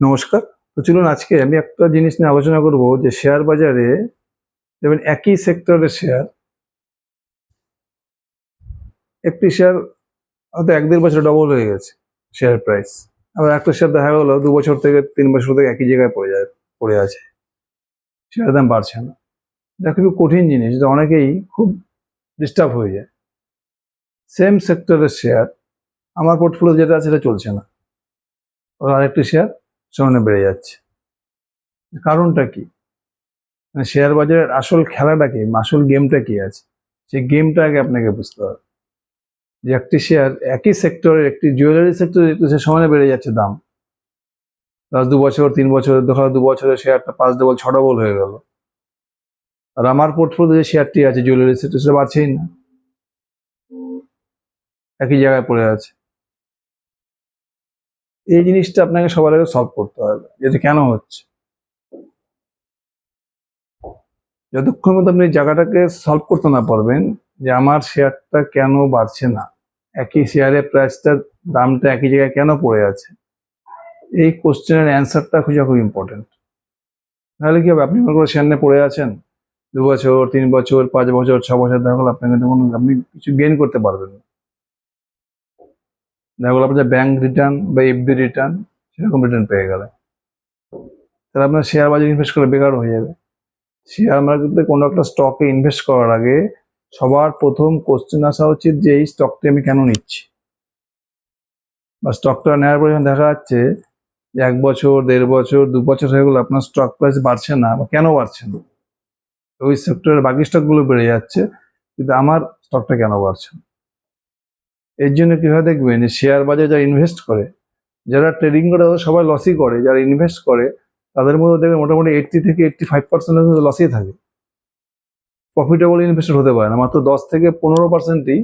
নমস্কার। তো চলুন আজকে আমি একটা জিনিস নিয়ে আলোচনা করব যে শেয়ার বাজারে যেমন একই সেক্টরের শেয়ার, একটি শেয়ার হয়তো এক দেড় বছর ডবল হয়ে গেছে শেয়ার প্রাইস আবার একটা শেয়ার দেখা গেলো, দু বছর থেকে, তিন বছর থেকে একই জায়গায় পড়ে যায়, পড়ে আছে। শেয়ারের দাম বাড়ছে না। এটা খুবই কঠিন জিনিস, এটা অনেকেই খুব ডিস্টার্ব হয়ে যায়। সেম সেক্টরের শেয়ার, আমার পোর্টফোলিও যেটা আছে, সেটা চলছে না। আরেকটি শেয়ার সমানে বেড়ে যাচ্ছে। কারণটা কি? মানে শেয়ার বাজারের আসল খেলাটা কি? আসল গেমটা কি আছে? সেই গেমটা আগে আপনাকে বুঝতে হবে। যে একটি শেয়ার একই সেক্টরের একটি জুয়েলারি সেক্টরে সে সমানে বেড়ে যাচ্ছে দাম। প্লাস দু বছর, তিন বছর দেখা দু বছরের শেয়ারটা পাঁচ ডবল ছ ডবল হয়ে গেল। আর আমার পোর্টফোলিও যে শেয়ারটি আছে জুয়েলারি সেক্টর সেটা বাড়ছেই না। একই জায়গায় পড়ে আছে। এই জিনিসটা আপনাকে সবার আগে সলভ করতে হবে যেটা কেন হচ্ছে। যতক্ষণ মতো আপনি জায়গাটাকে সলভ করতে না পারবেন যে আমার শেয়ারটা কেন বাড়ছে না, একই শেয়ারের প্রাইসটার দামটা একই জায়গায় কেন পড়ে আছে, এই কোশ্চেনের অ্যান্সারটা খোঁজা খুব ইম্পর্টেন্ট তাহলে কি হবে? আপনি মনে করে শেয়ার নিয়ে পড়ে আছেন, দু বছর, তিন বছর, পাঁচ বছর, ছ বছর দেখা গেলো আপনাকে তখন আপনি কিছু গেইন করতে পারবেন না। দেখা গেলো আপনার ব্যাংক রিটার্ন বা এফডি রিটার্ন সেরকম রিটার্ন পেয়ে গেলে তাহলে আপনার শেয়ার বাজারে ইনভেস্ট করে বেকার হয়ে যাবে। শেয়ার মার্কেটে কোনো একটা স্টকে ইনভেস্ট করার আগে সবার প্রথম কোশ্চেন আসা উচিত যে এই স্টকটি আমি কেন নিচ্ছি? বা স্টকটা নেওয়ার পরে যখন দেখা যাচ্ছে যে এক বছর, দেড় বছর, দু বছর হয়ে গেলো, আপনার স্টক প্রাইস বাড়ছে না বা কেন বাড়ছে না? ওই সেক্টরের বাকি স্টকগুলো বেড়ে যাচ্ছে, কিন্তু আমার স্টকটা কেন বাড়ছে না? এর জন্য কীভাবে দেখবেন শেয়ার বাজারে যারা ইনভেস্ট করে, যারা ট্রেডিং করে তাদের সবাই লসই করে, যারা ইনভেস্ট করে তাদের মধ্যে দেখবেন মোটামুটি এইটটি থেকে এইটটি ফাইভ পার্সেন্টের মধ্যে লসই থাকে। প্রফিটেবল ইনভেস্টর হতে পারে না, মাত্র দশ থেকে পনেরো পার্সেন্টই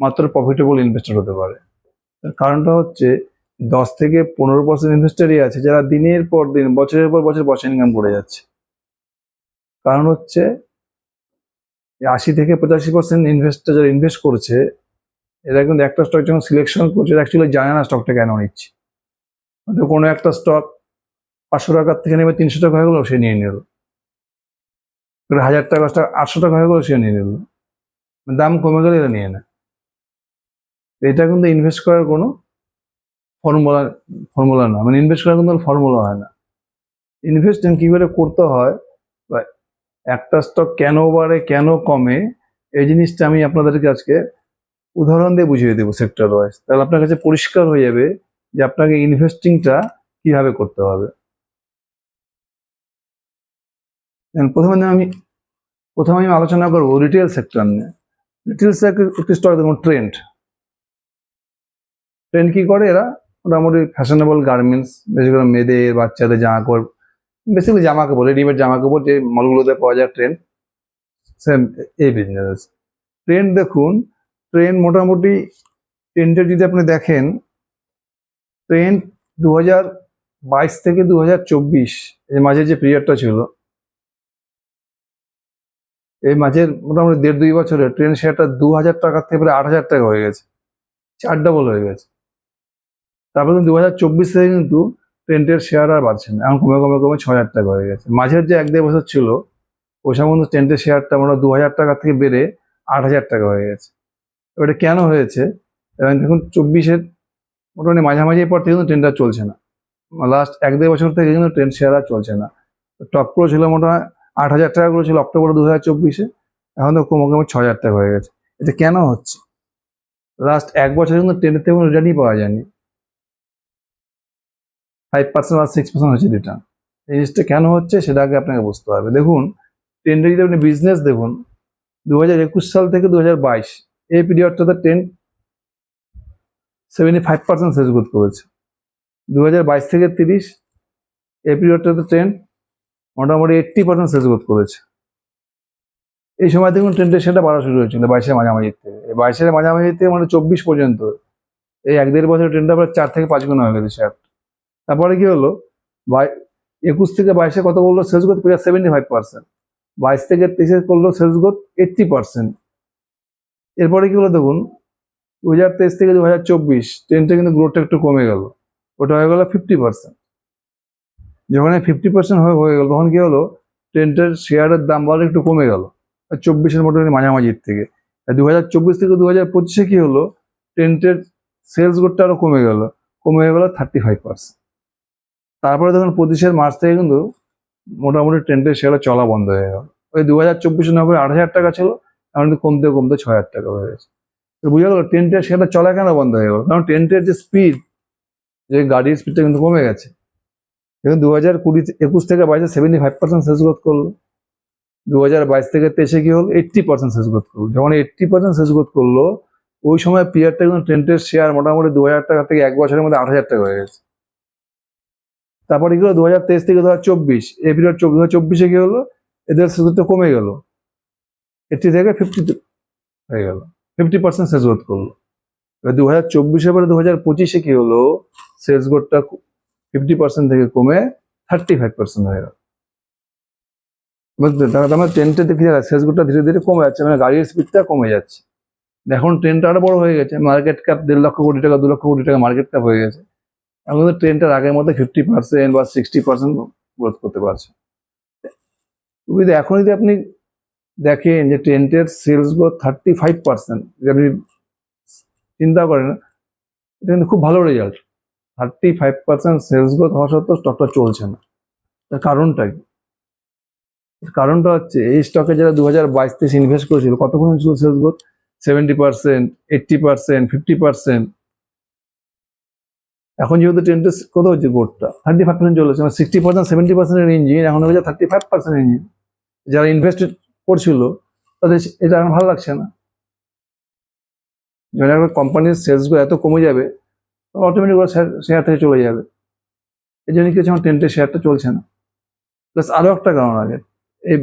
মাত্র প্রফিটেবল ইনভেস্টর হতে পারে। কারণটা হচ্ছে দশ থেকে পনেরো পার্সেন্ট ইনভেস্টারই আছে যারা দিনের পর দিন, বছরের পর বছর পয়সা ইনকাম করে যাচ্ছে। কারণ হচ্ছে আশি থেকে পঁচাশি পার্সেন্ট ইনভেস্টার যারা ইনভেস্ট করছে এরা কিন্তু একটা স্টক যখন সিলেকশন করছে অ্যাকচুয়ালি জানে না স্টকটা কেন নিচ্ছে। হয়তো কোনো একটা স্টক পাঁচশো টাকার থেকে নেবে, তিনশো টাকা হয়ে গেলো, সে নিয়ে নিল। হাজার টাকা স্টক আটশো টাকা হয়ে গেলো, সে নিয়ে নিল। দাম কমে গেলে এরা নিয়ে নেয়। এটা কিন্তু ইনভেস্ট করার কোনো ফর্মুলা ফর্মুলা না। মানে ইনভেস্ট করার কিন্তু ফর্মুলা হয় না। ইনভেস্ট কী করে করতে হয়? বা একটা স্টক কেন বাড়ে, কেন কমে, এই জিনিসটা আমি আপনাদেরকে আজকে উদাহরণ দিয়ে বুঝিয়ে দেবো সেক্টর ওয়াইজ তাহলে আপনার কাছে পরিষ্কার হয়ে যাবে যে আপনাকে ইনভেস্টিংটা কীভাবে করতে হবে। প্রথমে আমি প্রথমে আমি আলোচনা করব রিটেল সেক্টর নিয়ে। রিটেল সেক্টর স্টক দেখুন ট্রেন্ড ট্রেন্ড কি করে? এরা মোটামুটি ফ্যাশনেবল গার্মেন্টস বেশি করে মেয়েদের, বাচ্চাদের জামা কাপড় বেসিক্যালি জামা কাপড় রেডিমেড জামা কাপড় যে মলগুলোতে পাওয়া যায় ট্রেন্ড সেম এই বিজনেস ট্রেন্ড দেখুন ট্রেন মোটামুটি ট্রেনটা যদি আপনি দেখেন, ট্রেন দু বাইশ থেকে দু হাজার চব্বিশ, এই মাঝে যে পিরিয়ডটা ছিল, এই মাঝের মোটামুটি দেড় দুই বছরে ট্রেন শেয়ারটা দু হাজার টাকার থেকে প্রায় আট হাজার টাকা হয়ে গেছে, চার ডাবল হয়ে গেছে। তারপরে দু হাজার চব্বিশ থেকে কিন্তু ট্রেন্ডের শেয়ার আর বাড়ছে না, এখন কমে কমে কমে ছ হাজার টাকা হয়ে গেছে। মাঝের যে এক দেড় বছর ছিল, ওই সময় ট্রেনটের শেয়ারটা মোটামুটি দু হাজার টাকা থেকে বেড়ে আট হাজার টাকা হয়ে গেছে। এটা কেন হয়েছে? এবং দেখুন, চব্বিশের মোটামুটি মাঝামাঝি পর থেকে কিন্তু ট্রেনটা চলছে না। লাস্ট এক দেড় বছর থেকে কিন্তু ট্রেন শেয়ার আর চলছে না। টপ করে ছিল মোটামুটি আট হাজার টাকা করে ছিল অক্টোবর দু হাজার চব্বিশে, এখন তো কমে কমে ছ হাজার টাকা হয়ে গেছে। এটা কেন হচ্ছে? লাস্ট এক বছর কিন্তু ট্রেনের থেকে কোনো রিটার্নই পাওয়া যায়নি। ফাইভ পার্সেন্ট আর সিক্স পার্সেন্ট হচ্ছে রিটার্ন এই জিনিসটা কেন হচ্ছে সেটা আগে আপনাকে বুঝতে হবে। দেখুন ট্রেন্ডে যদি আপনি বিজনেস দেখুন দু হাজার একুশ সাল থেকে দু হাজার বাইশ এই পিরিয়ডটাতে ট্রেন সেভেন্টি ফাইভ পার্সেন্ট সেজ গ্রোথ করেছে। দু হাজার বাইশ থেকে তিরিশ, এই পিরিয়ডটাতে ট্রেন মোটামুটি এইট্টি পার্সেন্ট সেজ গ্রোথ করেছে। এই সময় দেখুন ট্রেনটা সেটা বাড়া শুরু হয়েছিল বাইশের মাঝামাঝি থেকে এই বাইশের মাঝামাঝি থেকে মানে চব্বিশ পর্যন্ত। এই এক দেড় বছর ট্রেনটা প্রায় চার থেকে পাঁচ গুণ হয়ে গেছে শেয়ার তারপরে কি হলো? বাই একুশ থেকে বাইশে কত বলল sales growth seventy five percent বাইশ থেকে তেইশে করল সেলস গ্রোথ এইট্টি পার্সেন্ট এরপরে কি হলো দেখুন দু হাজার তেইশ থেকে দু হাজার চব্বিশ ট্রেনটা কিন্তু গ্রোথটা একটু কমে গেল। ওটা হয়ে গেল ফিফটি পার্সেন্ট যখন ফিফটি পার্সেন্ট হয়ে গেল, তখন কি হলো ট্রেনটার শেয়ারের দাম বাড়ে একটু কমে গেল। চব্বিশের মোটামুটি মাঝামাঝির থেকে। দু হাজার চব্বিশ থেকে দু হাজার পঁচিশে কি হলো ট্রেন্টের সেলস গোটটা আরও কমে গেল। কমে হয়ে গেল থার্টি ফাইভ পার্সেন্ট তারপরে দেখুন, পঁচিশের মার্চ থেকে কিন্তু মোটামুটি ট্রেন্টের শেয়ারটা চলা বন্ধ হয়ে গেল। ওই দু হাজার চব্বিশে নব্বই আট হাজার টাকা ছিল এখন কমতে কমতে ছয় হাজার টাকা হয়ে গেছে। তো বুঝা গেল ট্রেনটার সেটা চলা কেন বন্ধ হয়ে গেল? কারণ ট্রেনটার যে স্পিড যে গাড়ির স্পিডটা কিন্তু কমে গেছে। দেখুন দু হাজার কুড়ি একুশ থেকে বাইশে সেভেন্টি ফাইভ পার্সেন্ট শেষ গ্রোথ করল। দু হাজার বাইশ থেকে তেইশে কি হলো? এইট্টি পার্সেন্ট শেষ গ্রোথ করল। যখন এইট্টি পার্সেন্ট শেষ গ্রোথ করল, ওই সময় পিয়ারটা কিন্তু ট্রেন্টের শেয়ার মোটামুটি দু হাজার টাকা থেকে এক বছরের মধ্যে আট হাজার টাকা হয়ে গেছে। তারপরে কি হলো? দু হাজার তেইশ থেকে দু হাজার চব্বিশ, এই পিরিয়ড দু হাজার চব্বিশে কি হলো? এদের শেষ গ্রোথটা কমে গেল। এইটটি থেকে ফিফটি হয়ে গেল। ফিফটি পার্সেন্ট শেষ গ্রোথ করল। এবার দু হাজার চব্বিশে পরে দু হাজার পঁচিশে কি হলো? সেলস গ্রোথটা ফিফটি পার্সেন্ট থেকে কমে থার্টি ফাইভ পার্সেন্ট হয়ে গেল। বুঝলেন তাহলে আমার ট্রেনটা দেখে সেলস গ্রোথটা ধীরে ধীরে কমে যাচ্ছে মানে গাড়ির স্পিডটা কমে যাচ্ছে। এখন ট্রেনটা আরও বড় হয়ে গেছে মার্কেট ক্যাপ দেড় লক্ষ কোটি টাকা, দু লক্ষ কোটি টাকা মার্কেট ক্যাপ হয়ে গেছে। এখন কিন্তু ট্রেনটার আগের মধ্যে ফিফটি পার্সেন্ট বা সিক্সটি পার্সেন্ট গ্রোথ করতে পারছে। এখন যদি আপনি দেখেন যে টেন্টের sales growth thirty five percent যদি আপনি চিন্তা করেন, এটা কিন্তু খুব ভালো result thirty five percent sales growth হওয়া সত্ত্বেও স্টকটা চলছে না। তার কারণটা কি? কারণটা হচ্ছে, এই স্টকে যারা দু হাজার বাইশ তেইশ ইনভেস্ট করেছিল কতক্ষণ ছিল sales growth seventy percent eighty percent fifty percent এখন যেহেতু ট্রেনটা কত হচ্ছে গোটটা থার্টি ফাইভ পার্সেন্ট চলেছে। মানে সিক্সটি পার্সেন্ট সেভেন্টি পার্সেন্টের ইঞ্জিন এখন হয়ে যাচ্ছে থার্টি ফাইভ পার্সেন্ট ইঞ্জিন যারা ইনভেস্ট করছিল, তাদের এটা এখন ভালো লাগছে না। যখন একটা কোম্পানির সেলসগুলো এত কমে যাবে অটোমেটিক ওরা শেয়ার থেকে চলে যাবে। এই জন্য কি হচ্ছে আমার টেন্টের শেয়ারটা চলছে না। প্লাস আরও একটা কারণ আছে। এই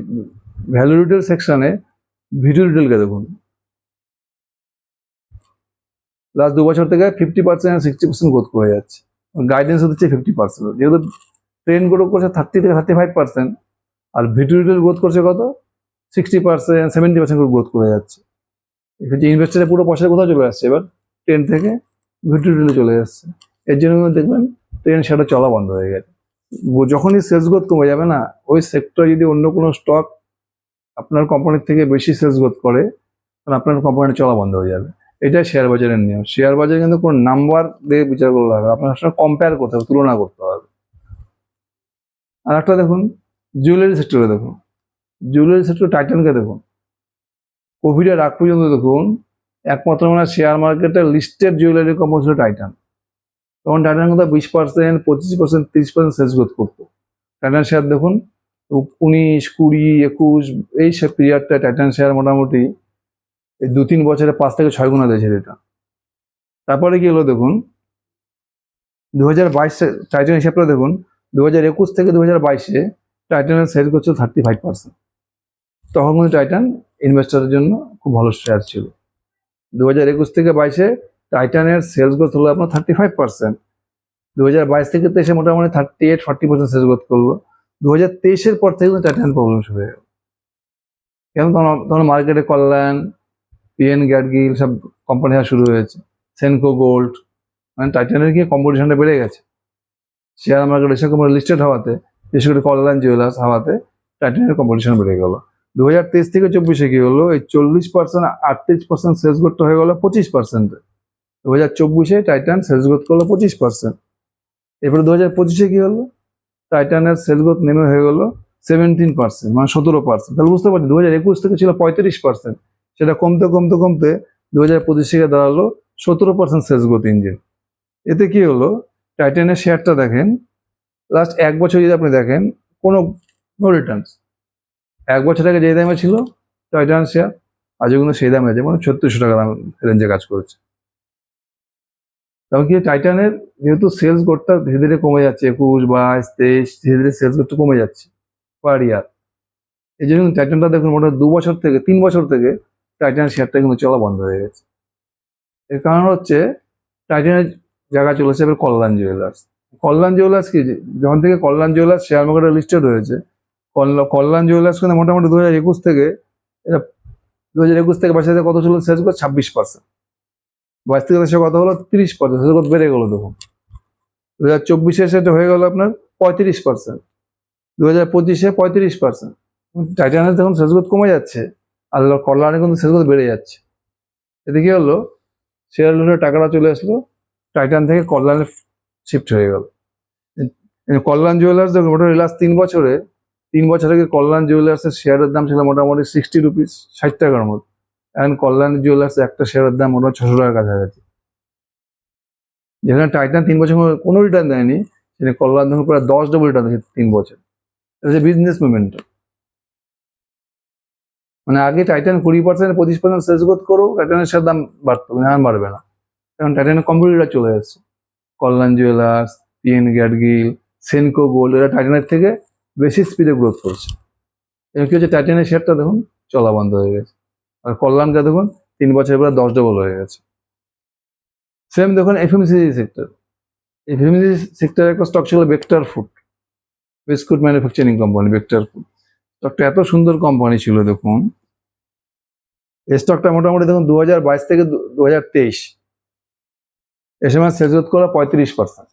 ভ্যালু রিটেল সেকশানে ভিডিও রিটেলকে দেখুন। লাস্ট দু বছর থেকে fifty percent sixty percent growth করে যাচ্ছে। গাইডেন্স হচ্ছে ফিফটি পার্সেন্ট যেহেতু ট্রেন গ্রোথ করছে থার্টি থেকে থার্টি ফাইভ পার্সেন্ট আর ভিডিও রিটেল গ্রোথ করছে কত? Sixty percent seventy percent growth করে যাচ্ছে। যে ইনভেস্টারের পুরো পয়সা কোথাও চলে আসছে? এবার ট্রেন থেকে ভিডিও রিটেলে চলে যাচ্ছে। এর জন্য দেখবেন ট্রেন সেটা চলা বন্ধ হয়ে গেছে। যখনই সেলস গ্রোথ কমে যাবে না, ওই সেক্টর যদি অন্য কোনো স্টক আপনার কোম্পানির থেকে বেশি সেলস গ্রোথ করে, তাহলে আপনার কোম্পানিটা চলা বন্ধ হয়ে যাবে। এটাই শেয়ার বাজারের নিয়ম। শেয়ার বাজারে কিন্তু কোনো নাম্বার দিয়ে বিচার করলে হবে আপনার সঙ্গে কম্পেয়ার করতে হবে, তুলনা করতে হবে। আর একটা দেখুন জুয়েলারি সেক্টরে দেখুন। জুয়েলারি সেক্টর টাইটানকে দেখুন। কোভিডের আগ পর্যন্ত দেখুন, একমাত্র মানে শেয়ার মার্কেটের লিস্টেড জুয়েলারি কোম্পানি ছিল টাইটান তখন টাইটান কিন্তু বিশ পার্সেন্ট পঁচিশ পার্সেন্ট তিরিশ পার্সেন্ট সেলস গ্রোথ করতো। টাইটান শেয়ার দেখুন, উনিশ, কুড়ি, একুশ, এই সব পিরিয়ডটা টাইটান শেয়ার মোটামুটি এই দু তিন বছরে পাঁচ থেকে ছয় গুণা দিয়েছে এটা তারপরে কি হলো দেখুন দু হাজার বাইশে টাইটান হিসাবটা দেখুন দু হাজার একুশ থেকে দু হাজার বাইশে টাইটানের সেল করছিল থার্টি ফাইভ পার্সেন্ট তখন কিন্তু টাইটান ইনভেস্টরের জন্য খুব ভালো শেয়ার ছিল। দু হাজার একুশ থেকে বাইশে টাইটানের সেলস গ্রোথ হলো আপনার থার্টি ফাইভ পার্সেন্ট দু হাজার বাইশ থেকে তেইশে মোটামুটি thirty eight forty percent sales growth করল। দু হাজার তেইশের পর থেকে কিন্তু টাইটান প্রবলেম শুরু হয়ে গেল। কেন? তখন মার্কেটে কল্যাণ পিএন গ্যাডগিল সব কোম্পানি শুরু হয়েছে। সেনকো গোল্ড মানে টাইটানের গিয়ে কম্পিটিশনটা বেড়ে গেছে। শেয়ার মার্কেট এসব কোম্পানি লিস্টেড হওয়াতে, বিশেষ করে কল্যাণ জুয়েলার্স হওয়াতে টাইটানের কম্পিটিশন বেড়ে গেল। দু হাজার তেইশ থেকে চব্বিশে কি হলো? এই চল্লিশ পার্সেন্ট আটত্রিশ পার্সেন্ট সেলস গ্রোথ হয়ে গেলো পঁচিশ পার্সেন্টে দু হাজার চব্বিশে টাইটান সেলস গ্রোথ করল পঁচিশ পার্সেন্ট এরপরে দু হাজার পঁচিশে কি হলো? টাইটানের সেলস গ্রোথ নেমে হয়ে গেলো সেভেন্টিন পার্সেন্ট মানে সতেরো পার্সেন্ট তাহলে বুঝতে পারছি দু হাজার একুশ থেকে ছিল পঁয়ত্রিশ পার্সেন্ট সেটা কমতে কমতে কমতে দু হাজার পঁচিশে গিয়ে দাঁড়াল সতেরো পার্সেন্ট সেলস গ্রোথ ইঞ্জিন এতে কি হলো? টাইটানের শেয়ারটা দেখেন লাস্ট এক বছর যদি আপনি দেখেন, কোনো নো রিটার্নস এক বছর আগে যে দামে ছিল টাইটান শেয়ার আজও কিন্তু সেই দামে আছে মানে ছত্রিশশো টাকা দাম রেঞ্জে কাজ করেছে। তখন কি টাইটানের যেহেতু সেলস গ্রোথটা ধীরে ধীরে কমে যাচ্ছে, একুশ, বাইশ, তেইশ, ধীরে ধীরে সেলস গ্রোথটা কমে যাচ্ছে পার ইয়ার এই জন্য টাইটানটা দেখুন মোটামুটি দু বছর থেকে, তিন বছর থেকে টাইটান শেয়ারটা কিন্তু চলা বন্ধ হয়ে গেছে। এর কারণ হচ্ছে টাইটানের জায়গা চলেছে এবার কল্যাণ জুয়েলার্স কল্যাণ জুয়েলার্স কি? যখন থেকে কল্যাণ জুয়েলার্স শেয়ার মার্কেটে লিস্টেড হয়েছে কল্যাণ জুয়েলার্স কিন্তু মোটামুটি দু হাজার একুশ থেকে এটা দু হাজার একুশ থেকে বাইশ কত ছিল শেষ করে? ছাব্বিশ পার্সেন্ট বাইশ থেকে সে কত হলো তিরিশ পার্সেন্ট শেষ বেড়ে গেলো দেখুন। দু হাজার চব্বিশে সেটা হয়ে গেলো আপনার পঁয়ত্রিশ পার্সেন্ট দু হাজার পঁচিশে পঁয়ত্রিশ পার্সেন্ট টাইটানের দেখুন সেলস কমে যাচ্ছে, আর কল্যাণে কিন্তু সেলস বেড়ে যাচ্ছে। এতে কি হলো শেয়ার হোল্ডারের টাকাটা চলে আসলো টাইটান থেকে কল্যাণে শিফট হয়ে গেল। কল্যাণ জুয়েলার্স দেখুন, মোটামুটি লাস্ট তিন বছরে তিন বছর আগে কল্যাণ জুয়েলার্সের শেয়ারের দাম ছিল মোটামুটি সিক্সটি রুপিস ষাট টাকার মতো। এখন কল্যাণ জুয়েলার্স একটা শেয়ারের দাম মোটামুটি ছশো টাকার কাছাকাছি। যেখানে টাইটান তিন বছর কোনো রিটার্ন দেয়নি, সেখানে কল্যাণ দেখুন প্রায় দশ ডবল রিটার্ন দিয়েছে তিন বছর। এটা হচ্ছে বিজনেস মুভমেন্ট মানে আগে টাইটান কুড়ি পার্সেন্ট পঁচিশ পার্সেন্ট সেলস গ্রোথ করো টাইটানের শেয়ার দাম বাড়তো কিন্তু এখন বাড়বে না। কারণ টাইটানের কম্পিউটার চলে যাচ্ছে। Kalyan jewellers PN Gadgil Senco gold এরা টাইটানের থেকে বেশি স্পিডে গ্রোথ করছে। এবং কি হচ্ছে? টাইটানের শেয়ারটা দেখুন, চলা বন্ধ হয়ে গেছে। আর কল্যাণটা দেখুন, তিন বছর পরে দশ ডবল হয়ে গেছে। সেম দেখুন এফএমসিজি সেক্টর এফএমসিজি সেক্টরের একটা স্টক ছিল Bector food biscuit manufacturing company Bector food স্টকটা এত সুন্দর কোম্পানি ছিল দেখুন। এই স্টকটা মোটামুটি দেখুন দু হাজার বাইশ থেকে দু হাজার তেইশ। এ সময় গ্রোথ করা পঁয়ত্রিশ পার্সেন্ট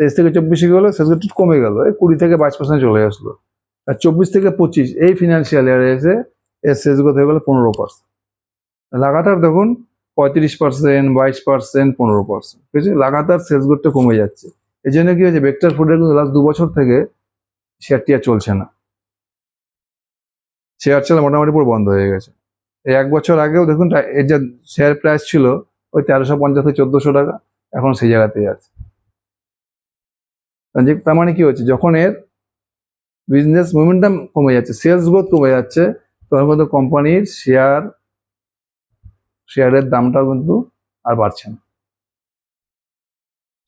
তেইশ থেকে চব্বিশে গেলো সেলস গ্রোথ একটু কমে গেল, এই কুড়ি থেকে বাইশ পার্সেন্ট চলে আসলো। আর চব্বিশ থেকে পঁচিশ, এই ফিনান্সিয়াল ইয়ারে এসে এর সেলস গ্রোথ হয়ে গেলো পনেরো পার্সেন্ট লাগাতার দেখুন, পঁয়ত্রিশ পার্সেন্ট বাইশ পার্সেন্ট পনেরো পার্সেন্ট ঠিক আছে? লাগাতার সেলস গ্রোথটা কমে যাচ্ছে। এই জন্য কি হয়েছে বেক্টার ফুডের কিন্তু লাস্ট দু বছর থেকে শেয়ারটি আর চলছে না। শেয়ার চলা মোটামুটি পুরো বন্ধ হয়ে গেছে। এই এক বছর আগেও দেখুন, এর যে শেয়ার প্রাইস ছিল, ওই তেরোশো পঞ্চাশ থেকে চোদ্দশো টাকা, এখন সেই জায়গাতেই আছে। যে- তার মানে কি হচ্ছে? যখন এর বিজনেস মোমেন্টাম কমে যাচ্ছে সেলস গ্রোথ কমে যাচ্ছে, তখন কিন্তু কোম্পানির শেয়ার শেয়ারের দামটাও কিন্তু আর বাড়ছে না।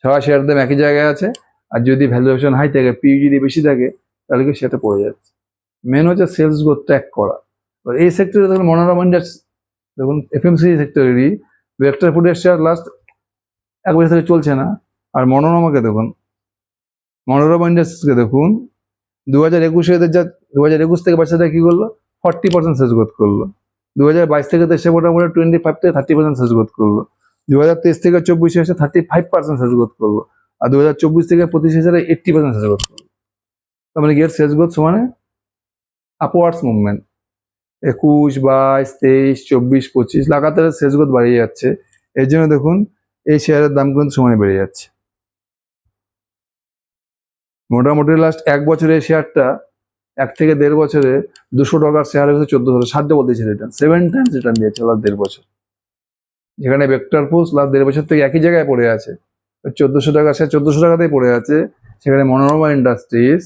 সবাই শেয়ারের দাম একই জায়গায় আছে, আর যদি ভ্যালুয়েশন হাই থাকে পিই যদি বেশি থাকে, তাহলে কি সেটা পড়ে যাচ্ছে। মেন হচ্ছে সেলস গ্রোথ ট্র্যাক করা। এই সেক্টরে দেখুন মনোরমা ইন্ডাস দেখুন এফএমসি সেক্টরেরই ভেক্টর ফুডের শেয়ার লাস্ট এক বছর থেকে চলছে না। আর মনোরমাকে দেখুন মনোরমা ইন্ডাস্ট্রিজকে দেখুন দু হাজার একুশে এদের যা দু হাজার একুশ থেকে থেকে কী করল? ফর্টি পার্সেন্ট সেলস গ্রোথ করল। দু হাজার বাইশ থেকে দেশে মোটামুটি টোয়েন্টি ফাইভ থেকে থার্টি পার্সেন্ট সেলস গ্রোথ করল। দু হাজার তেইশ থেকে চব্বিশে এসে thirty five percent sales growth করল। আর দু হাজার চব্বিশ থেকে পঁচিশ হাজারে এইট্টি পার্সেন্ট সেলস গ্রোথ করল। তার মানে গিয়ার সেলস গ্রোথ সমানে? আপওয়ার্ডস মুভমেন্ট একুশ, বাইশ, তেইশ, চব্বিশ, পঁচিশ, লাগাতার সেলস গ্রোথ বাড়িয়ে যাচ্ছে। এর জন্য দেখুন, এই শেয়ারের দাম কিন্তু সমানে বেড়ে যাচ্ছে। মোটামুটি লাস্ট এক বছরে শেয়ারটা এক থেকে দেড় বছরে দুশো টাকার শেয়ার হয়েছে চোদ্দশো ষাট ডবল দিয়েছে রিটার্ন সেভেন টাইমস রিটার্ন দিয়েছে লাস্ট দেড় বছর। যেখানে ভেক্টর পোস্ট লাস্ট দেড় বছর থেকে একই জায়গায় পড়ে আছে। চোদ্দশো টাকা শেয়ার চোদ্দশো টাকাতেই পড়ে আছে। সেখানে মনোরমা ইন্ডাস্ট্রিজ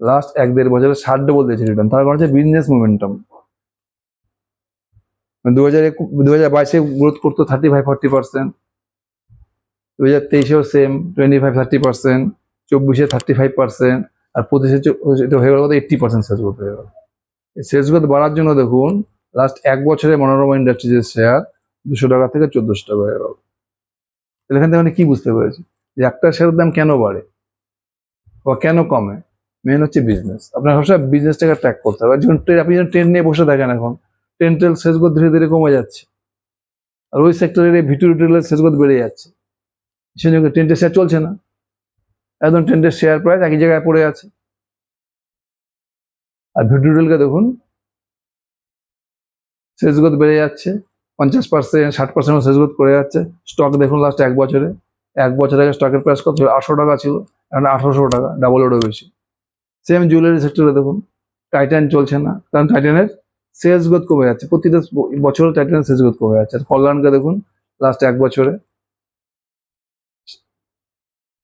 লাস্ট এক দেড় বছরে ষাট ডবল দিয়েছে রিটার্ন তার কারণ হচ্ছে বিজনেস মোমেন্টাম দু হাজার দু হাজার বাইশে গ্রোথ করতো থার্টি ফাইভ ফর্টি পার্সেন্ট দু হাজার তেইশেও same twenty five thirty percent চব্বিশে থার্টি ফাইভ পার্সেন্ট আর পঁচিশে এটা হয়ে গেল এইট্টি পার্সেন্ট সেলস গ্রোথ হয়ে গেল। সেলস গ্রোথ বাড়ার জন্য দেখুন লাস্ট এক বছরে মনোরমা ইন্ডাস্ট্রিজের শেয়ার দুশো টাকা থেকে চোদ্দশো টাকা হয়ে গেল। তাহলে এখান থেকে আমি কি বুঝতে পেরেছি? যে একটা শেয়ারের দাম কেন বাড়ে? বা কেন কমে? মেন হচ্ছে বিজনেস আপনার সবসময় বিজনেসটাকে ট্র্যাক করতে হবে। যখন ট্রেন আপনি যখন ট্রেন নিয়ে বসে থাকেন এখন ট্রেন ট্রেল শেষ গ্রোথ ধীরে ধীরে কমে যাচ্ছে। আর ওই সেক্টরের ভিটু রিটেলের শেষ গ্রোথ বেড়ে যাচ্ছে। সেই জন্য ট্রেনটা শেয়ার চলছে না। একদম ট্রেনটের শেয়ার প্রাইস একই জায়গায় পড়ে আছে। আর ভিটু রিটেলকে দেখুন শেষ গ্রোথ বেড়ে যাচ্ছে, পঞ্চাশ পার্সেন্ট ষাট পার্সেন্ট শেষ গ্রোথ করে যাচ্ছে। স্টক দেখুন লাস্ট এক বছরে, এক বছর আগে স্টকের প্রাইস কত ছিল? আটশো টাকা ছিল, এখন আঠারোশো টাকা ডাবলেরও বেশি। সেম জুয়েলারি সেক্টরে দেখুন টাইটান চলছে না, কারণ টাইটানের সেলস কমে যাচ্ছে। প্রতিটা বছরে টাইটানের সেলস গ্রোথ কমে যাচ্ছে। কল্যাণকে দেখুন লাস্ট এক বছরে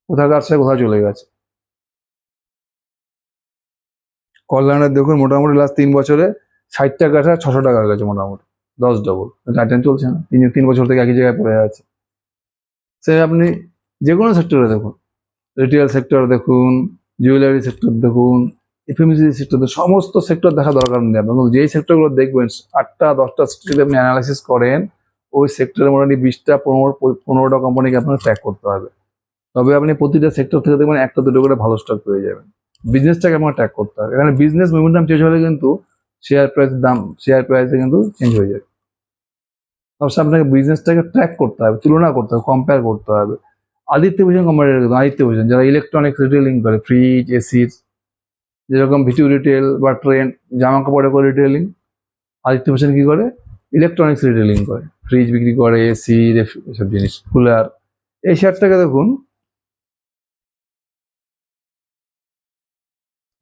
কোথাকার সে কোথাও চলে গেছে? কল্যাণের দেখুন মোটামুটি লাস্ট তিন বছরে ষাট টাকা ছশো টাকা হয়ে গেছে মোটামুটি। দশ ডবল টাইটান চলছে না। তিন তিন বছর থেকে একই জায়গায় পড়ে আছে। সে আপনি যে কোনো সেক্টরে দেখুন। রিটেল সেক্টর দেখুন জুয়েলারি সেক্টর দেখুন এফএমসি সেক্টর সমস্ত সেক্টর দেখা দরকার নেই এবং যেই সেক্টরগুলো দেখবেন, আটটা, দশটা সেক্টর যদি আপনি অ্যানালাইসিস করেন, ওই সেক্টরে মোটামুটি বিশটা, পনেরো, পনেরোটা কোম্পানিকে আপনার ট্র্যাক করতে হবে। তবে আপনি প্রতিটা সেক্টর থেকে দেখবেন একটা, দুটো করে ভালো স্টক পেয়ে যাবেন। বিজনেসটাকে আপনার ট্র্যাক করতে হবে। এখানে বিজনেস মোমেন্টাম চেঞ্জ হলে কিন্তু শেয়ার প্রাইস দাম শেয়ার প্রাইসে কিন্তু চেঞ্জ হয়ে যাবে। অবশ্যই আপনাকে বিজনেসটাকে ট্র্যাক করতে হবে, তুলনা করতে হবে কম্পেয়ার করতে হবে। আদিত্য ভূষণ কোম্পানি আদিত্য ভূষণ, যারা ইলেকট্রনিক্স রিটেলিং করে ফ্রিজ এসির যেরকম ভিটিউ রিটেল বা ট্রেন জামা কাপড়ে করে রিটেলিং আদিত্য ভূষণ কি করে? ইলেকট্রনিক্স রিটেলিং করে। ফ্রিজ বিক্রি করে এসি এসব জিনিস কুলার এই শেয়ারটাকে দেখুন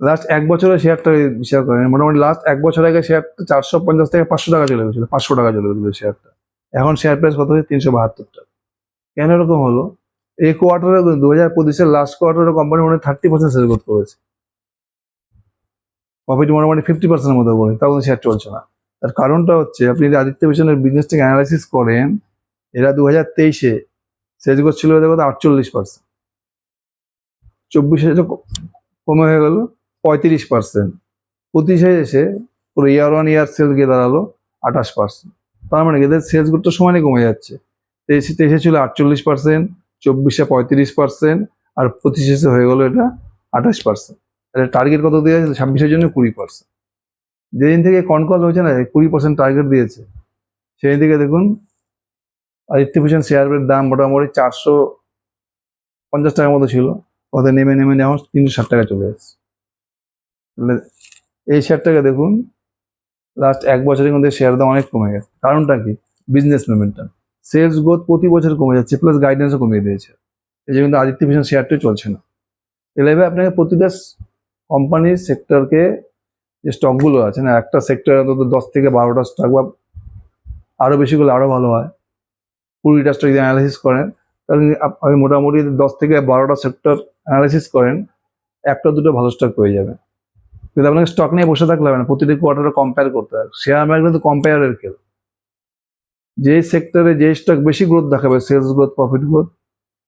লাস্ট এক বছরের শেয়ারটা শেয়ার করেন মোটামুটি লাস্ট এক বছর আগে শেয়ারটা চারশো পঞ্চাশ থেকে পাঁচশো টাকা চলে গেছিল, পাঁচশো টাকা চলে গেছিল শেয়ারটা এখন শেয়ার প্রাইস কত হয়েছে? তিনশো বাহাত্তর টাকা। কেন এরকম হলো? এই কোয়ার্টারে দু হাজার পঁচিশের লাস্ট কোয়ার্টারে কোম্পানি মনে থার্টি পার্সেন্ট সেল করতে করেছে প্রফিট মোটামুটি ফিফটি পার্সেন্টের মতো করে, তাও শেয়ার চলছে না। তার কারণটা হচ্ছে, আপনি যদি আদিত্য বিশনের বিজনেসটাকে অ্যানালাইসিস করেন, এরা দু হাজার তেইশে সেল করছিল দেখো আটচল্লিশ পার্সেন্ট চব্বিশে কমে হয়ে গেল। পঁয়ত্রিশ পার্সেন্ট পঁচিশে এসে পুরো ইয়ার ওয়ান ইয়ার সেল গিয়ে দাঁড়াল আঠাশ পার্সেন্ট তার মানে এদের সেলসগুলো তো সমানে কমে যাচ্ছে। তেইশে তেইশে ছিল আটচল্লিশ পার্সেন্ট চব্বিশে পঁয়ত্রিশ পার্সেন্ট আর পঁচিশে হয়ে গেলো এটা আঠাশ পার্সেন্ট তাহলে টার্গেট কত দিয়েছে ছাব্বিশের জন্য কুড়ি পার্সেন্ট যেদিন থেকে কনকল হয়েছে না কুড়ি পার্সেন্ট টার্গেট দিয়েছে। সেদিন থেকে দেখুন, আদিত্য ভূষণ শেয়ারের দাম মোটামুটি চারশো পঞ্চাশ টাকার মতো ছিল। ওদের নেমে নেমে নেওয়া তিনশো ষাট টাকা চলে যাচ্ছে। এই শেয়ারটাকে দেখুন লাস্ট এক বছরের মধ্যে শেয়ার দাম অনেক কমে গেছে। কারণটা কি? বিজনেস মোমেন্টাম সেলস গ্রোথ প্রতি বছর কমে যাচ্ছে প্লাস গাইডেন্সও কমিয়ে দিয়েছে। এই জন্য কিন্তু আদিত্য ভীষণ শেয়ারটি চলছে না। এভাবে আপনাকে প্রতিটা কোম্পানির সেক্টরকে যে স্টকগুলো আছে না, একটা সেক্টরে অন্তত দশ থেকে বারোটা স্টক বা আরও বেশি করলে আরও ভালো হয়। কুড়িটা স্টক যদি অ্যানালাইসিস করেন, তাহলে আপনি মোটামুটি দশ থেকে বারোটা সেক্টর অ্যানালাইসিস করেন, একটা দুটো ভালো স্টক পেয়ে যাবেন। কিন্তু আপনাকে স্টক নিয়ে বসে থাকলে হবে না, প্রতিটি কোয়ার্টারে কম্পেয়ার করতে হবে। শেয়ার মার্কেট কিন্তু কম্পেয়ারের খেল যে সেক্টরে যে স্টক বেশি গ্রোথ দেখাবে সেলস গ্রোথ প্রফিট গ্রোথ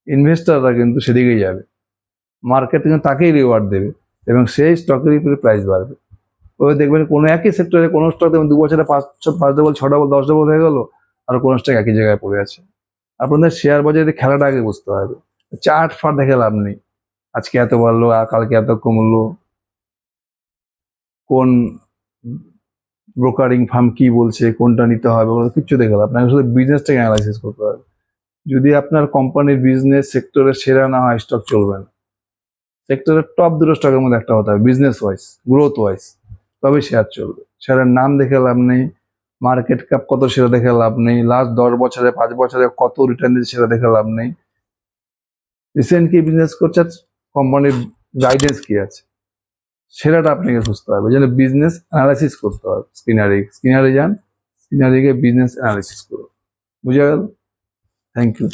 ইনভেস্টাররা কিন্তু সেদিকেই যাবে। মার্কেট কিন্তু তাকেই রিওয়ার্ড দেবে এবং সেই স্টকের উপরে প্রাইস বাড়বে। ওই দেখবেন কোনো একই সেক্টরে কোনো স্টক দেখবেন দু বছরে পাঁচ পাঁচ ডবল ছ ডবল দশ ডবল হয়ে গেল আর কোনো স্টক একই জায়গায় পড়ে আছে। আপনাদের শেয়ার বাজারে খেলাটা আগে বুঝতে হবে। চার্ট ফাট দেখে লাভ নেই। আজকে এত বাড়লো আর কালকে এত কমলো। কোন ব্রোকারিং ফার্ম কি বলছে, কোনটা নিতে হবে, ওগুলো কিচ্ছু দেখে আপনাকে শুধু বিজনেসটাকে অ্যানালাইসিস করতে হবে যদি আপনার কোম্পানির বিজনেস সেক্টরে সেরা না হয় স্টক চলবে না। সেক্টরের টপ দুটো স্টকের মধ্যে একটা হতে হবে বিজনেস ওয়াইজ গ্রোথ ওয়াইজ তবে শেয়ার চলবে। শেয়ারের নাম দেখে লাভ নেই মার্কেট ক্যাপ কত সেটা দেখে লাভ নেই লাস্ট দশ বছরে, পাঁচ বছরে কত রিটার্ন দিচ্ছে সেটা দেখে লাভ নেই। রিসেন্ট কি বিজনেস করছে কোম্পানির গাইডেন্স কি আছে? সেটাটা আপনাকে খুঁজতে হবে। যেন বিজনেস অ্যানালাইসিস করতে হবে স্কিনারি স্কিনারে যান স্কিনারিকে বিজনেস অ্যানালাইসিস করুন। বুঝা গেল? Thank you